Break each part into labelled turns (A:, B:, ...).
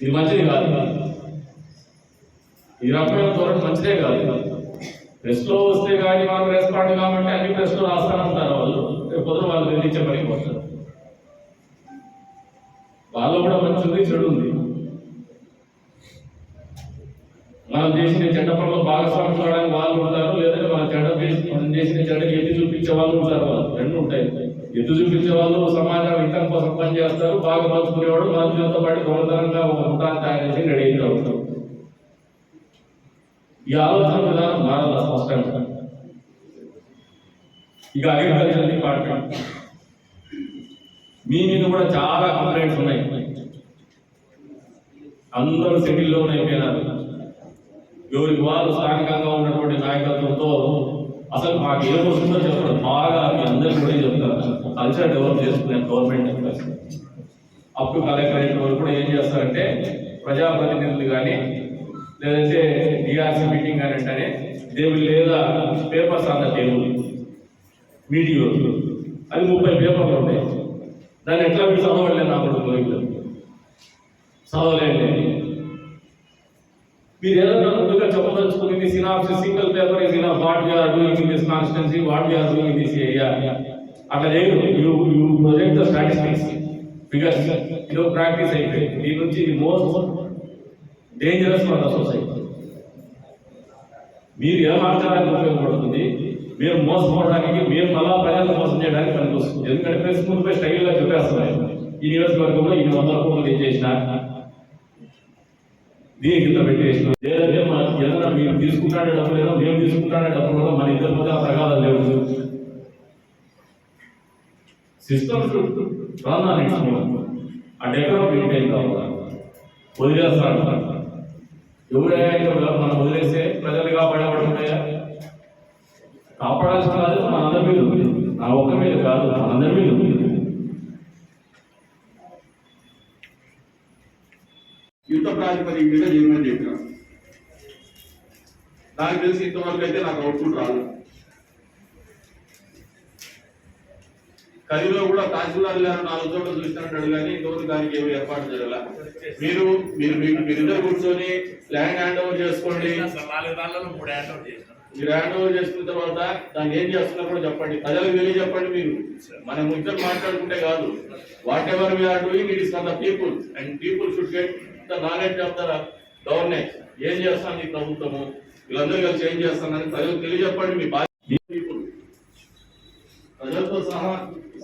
A: ఇది మంచిది కాదు. ఈ రకమైన ధోరణి మంచిదే కాదు. ప్రెస్లో వస్తే కానీ మనం రెస్పాండ్ కాబట్టి అన్ని ప్రెస్లో రాస్తానంటారు వాళ్ళు. రేపు పొద్దున వాళ్ళు నిర్ణయించే పనికి వస్తారు వాళ్ళు కూడా మంచి ఉంది చెడు ఉంది మనం చేసిన చెడ్డ పనులు భాగస్వామి కావడానికి వాళ్ళు ఉంటారు లేదంటే మన చెడ్డ చేసి మనం చేసిన చెడ్డకి ఎత్తి చూపించే వాళ్ళు ఉంటారు వాళ్ళు. రెండు ఉంటాయి. ఎత్తు చూపించే వాళ్ళు సమాజం హితం కోసం పనిచేస్తారు బాగా మలుచుకునేవాడు మనుషులతో పాటు దొంగతనంగా ఒక ముఠాన్ని తయారు చేసి రెడీ అయితే ఉంటారు ఈ ఆలోచన విధానం మారాల స్పష్టంగా. ఇక అగ్రికల్చర్ డిపార్ట్మెంట్ మీ మీద కూడా చాలా కంప్లైంట్స్ ఉన్నాయి. అందరూ సిటీల్లోనే అయిపోయినారు. ఎవరికి వాళ్ళు స్థానికంగా ఉన్నటువంటి నాయకత్వంతో అసలు మాకు ఏం వస్తుందో చెప్పడం బాగా మీ అందరికీ కూడా చెప్తారు. కల్చర్ డెవలప్ చేసుకునే గవర్నమెంట్ అప్పుడు అప్ టు కలెక్టరేట్ వరకు కూడా ఏం చేస్తారంటే ప్రజాప్రతినిధులు కానీ లేదంటే డిఆర్సీ మీటింగ్ కానీ అంటేనే దేవుడు లేదా పేపర్స్ అన్న ద టేబుల్ అది ముప్పై పేపర్లు ఉంటాయి దాన్ని ఎట్లా మీరు చదవలేదు నా కొడుకు చదవలేండి మీరు ఏదైనా ముందుగా చెప్పదలుచుకుని synopsis single paper is in what you are doing in this constituency what you are doing in this area అట్లా లేదు you you project the statistics figures ఇది ప్రాక్టీస్ అయిపోయి దీని నుంచి ఇది most dangerous for the society మీరు ఏ మార్చడానికి ఉపయోగపడుతుంది? మీరు మోసపోవడానికి మీరు మళ్ళా ప్రజలను మోసం చేయడానికి పనికొస్తుంది. ఎందుకంటే ప్రెస్ ముందుపై స్టైల్గా చెప్పేస్తున్నాయి. ఈ నియోజకవర్గంలో ఇన్ని వందల కోట్లు ఏం చేసిన దీని కింద పెట్టేసిన ఏదైనా మీరు తీసుకుంటాడే డబ్బు లేదో మేము తీసుకుంటాడే డబ్బు కూడా మన ఇద్దరి మధ్య ఆ ప్రగాదాలు లేవు. Systems run on its own ఆ డెవలప్ మెయింటైన్ కావాలి? వదిలేస్తాడు ఎవడైనా ఇక్కడ మనం వదిలేస్తే ప్రజలు కాపాడబడుతున్నాయా కాపాడాల్సిన కాదు మన అందరి మీద నా ఒక్క మీద కాదు మన అందరి మీద
B: యుద్ధ ప్రాతిపదిక మీద చేయమని చెప్పినాం నాకు తెలిసి ఇంతవరకు అయితే నాకు అవుట్పుట్ రాదు. కదిలో కూడా తహసీల్దార్ గారు నాలుగు చోట్ల చూసినట్టు కానీ ఇంతవరకు దానికి ఏమి ఏర్పాటు జరగల మీరు మీరు మీకు మీరిద్దరు కూర్చొని ల్యాండ్ హ్యాండ్ ఓవర్ చేసుకోండి మీరు హ్యాండ్ ఓవర్ చేసుకున్న తర్వాత దాన్ని ఏం చేస్తున్నా కూడా చెప్పండి. ప్రజలకు తెలియ చెప్పండి మీరు. మనం ఇద్దరు మాట్లాడుకుంటే కాదు. Whatever we are doing it is for the people and people should get the knowledge of the governance ఏం చేస్తాను ఈ ప్రభుత్వము? వీళ్ళందరూ కలిసి ఏం చేస్తానని ప్రజలకు తెలియజెప్పండి మీ ప్రజలతో సహా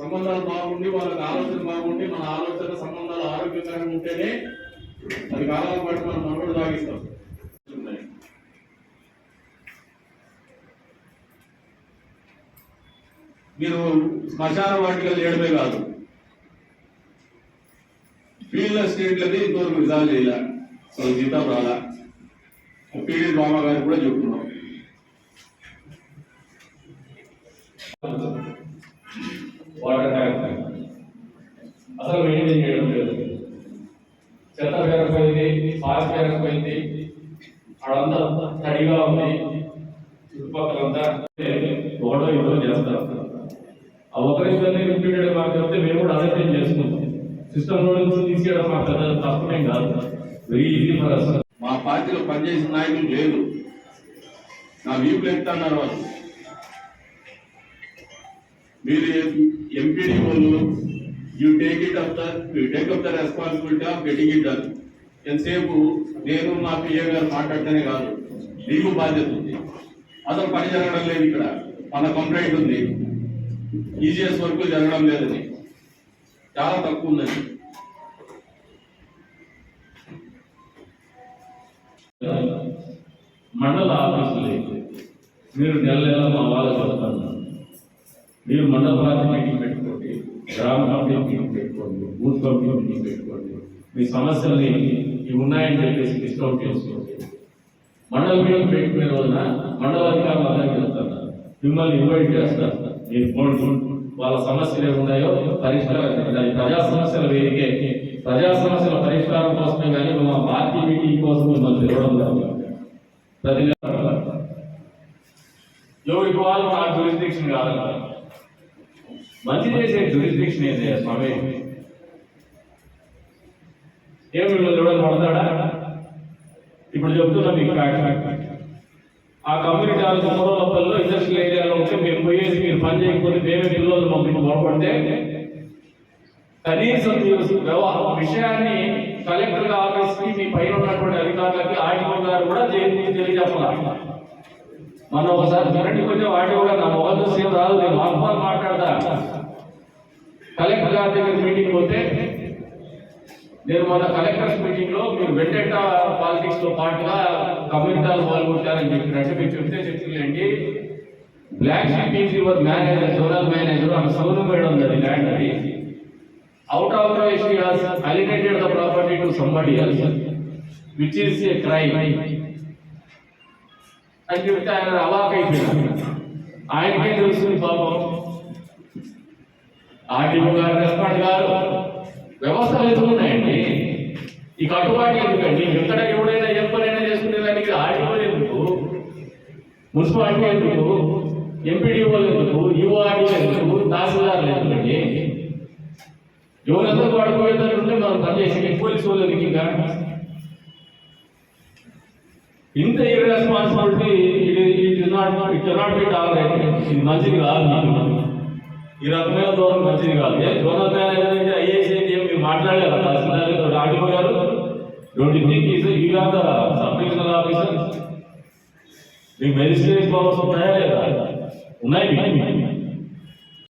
B: సంబంధాలు బాగుండి వాళ్ళకి ఆలోచన బాగుండి మన ఆలోచన సంబంధాలు ఆరోగ్యకరంగా ఉంటేనే అది కాలాల పాటు మనం మనుగడ సాగిస్తాం. మీరు శ్మశాన వాటికలు చేయడమే కాదు ఫీల్డ్ స్టేట్లది ఇంతవరకు రిజాల్వ్ చేయాలి. అసలు జీతం రాలా. పీడి బాబా గారికి కూడా చెప్తున్నాం
A: వాటర్ ట్యాంక్. అసలు మెయింటైన్ చేయడం లేదు. చెత్త పేరకపోయింది పాస్ పేరకపోయింది అడంతా తడిగా ఉంది. చుట్టుపక్కలంతా ఒకటో ఇదో చేస్తారు. ఆ ఒకరిద్దరిని రిపీటెడ్ మాకు చెప్తే మేము కూడా అదే చేసుకుంటాం. సిస్టమ్లో నుంచి తీసేయడం మాకు పెద్ద తప్పనేం కాదు. వెరీ ఈజీ ఫర్ అసలు
B: పార్టీలో పనిచేసిన నాయకులు లేదు నా వీపులు ఎత్తున్నారు వాళ్ళు. మీరు ఎంపీడీ వాళ్ళు you take it up the you take up the responsibility of getting it done ఎంతసేపు నేను మా పిఏ గారు మాట్లాడటమే కాదు నీకు బాధ్యత ఉంది. అసలు పని జరగడం లేదు ఇక్కడ. మన కంప్లైంట్ ఉంది. ఈజీఎస్ వర్క్ జరగడం లేదని. చాలా తక్కువ ఉందండి
A: మండల ఆఫీసులు లేదు మీరు నెల నెల మా వాళ్ళకి చెప్తాను మీరు మండల పార్టీ మీటింగ్ పెట్టుకోండి గ్రామ కమిటీ మీటింగ్ పెట్టుకోండి బూత్ కమిటీ మీటింగ్ పెట్టుకోండి. మీ సమస్యల్ని ఇవి ఉన్నాయని చెప్పేసి డిస్కౌంట్ చేసుకోండి. మండల మీటింగ్ పెట్టుకునే రోజున మండల అధికారులు అందరికీ వెళ్తారు మిమ్మల్ని ఇన్వైట్ చేస్తారు. మీరు పోండి వాళ్ళ సమస్యలు ఏమున్నాయో పరిష్కారం ప్రజా సమస్యల వేదికే ప్రజా సమస్యల పరిష్కారం కోసమే కానీ మా పార్టీ మీటింగ్ కోసం మిమ్మల్ని తెలవడం ప్రతి ఎవరికి వాళ్ళు మా జ్యూరిస్డిక్షన్ కాదన్న మంచి చేసే జ్యూరిస్డిక్షన్ ఏదే? స్వామి? ఏం మిమ్మల్ని ఎవరైనా పడతాడా? ఇప్పుడు చెప్తున్నా మీకు ఫ్యాక్ట్ ఆ కమ్యూనిటీ హాల్ లోపల్లో ఇండస్ట్రియల్ ఏరియాలో ఉంటే మేము పోయేసి చేయకపోతే మేమే పిల్లలు మమ్మల్ని మొరపడితే కనీసం మీరు విషయాన్ని కలెక్టర్ ఆఫీస్కి మీ పైన ఉన్నటువంటి అధికారులకి ఆర్టీఓ గారు కూడా జైలు తెలియజెప్పాలి మనం ఒకసారి కరెంట్కి కొంచెం ఆర్టీఓ గారు నా మొబైల్ సేవ రాదు నేను మాకు మాట్లాడతా. కలెక్టర్ గారి దగ్గర మీటింగ్ పోతే నేను మన కలెక్టర్స్ మీటింగ్లో మీరు వెంటెంట పాలిటిక్స్తో పాటుగా కమ్యూనిటాలు పాల్గొంటారని చెప్పినట్టు మీరు చెప్తే చెప్తుందండి black sheep is your manager zonal manager ఆమె సౌరు మేడం అది ల్యాండ్ అది out of she has alienated the property to somebody else which is a crime అని చెప్తే ఆయన అవాక్ అయిపోయింది ఆయనకే తెలుస్తుంది పాపం ఆర్టీఓ గారు రెస్పాండ్ గారు వ్యవస్థలు ఎందుకున్నాయండి ఈ కట్టుబాటు ఎందుకండి ఎక్కడ ఎవడైనా ఏ పనైనా చేసుకునే దానికి ఆర్టీఓ ఎందుకు మున్సిపాలిటీ ఎందుకు ఎంపీడీఓలు ఎందుకు? యుఆర్డీ ఎందుకు? తహసీల్దార్లు ఎందుకండి ఎవరందరూ పడుకోవేదంటే మనం పనిచేసి పోలీసు వాళ్ళు ఇంకా? ఇంత irresponsibility it is not it cannot be tolerated ఇది మంచిది కాదు నాకు. ఈ రకమైన ధోరణి మంచిది కాదు. ఏ జోనల్ మేనేజర్ ఐఏఎస్ అయితే ఏం మీరు మాట్లాడలేరు తహసీల్దార్ ఆర్డీఓ గారు don't you think is you are the sub divisional officer మీకు మెజిస్ట్రేట్ పవర్స్ ఉన్నాయా లేదా? ఉన్నాయి మీకు.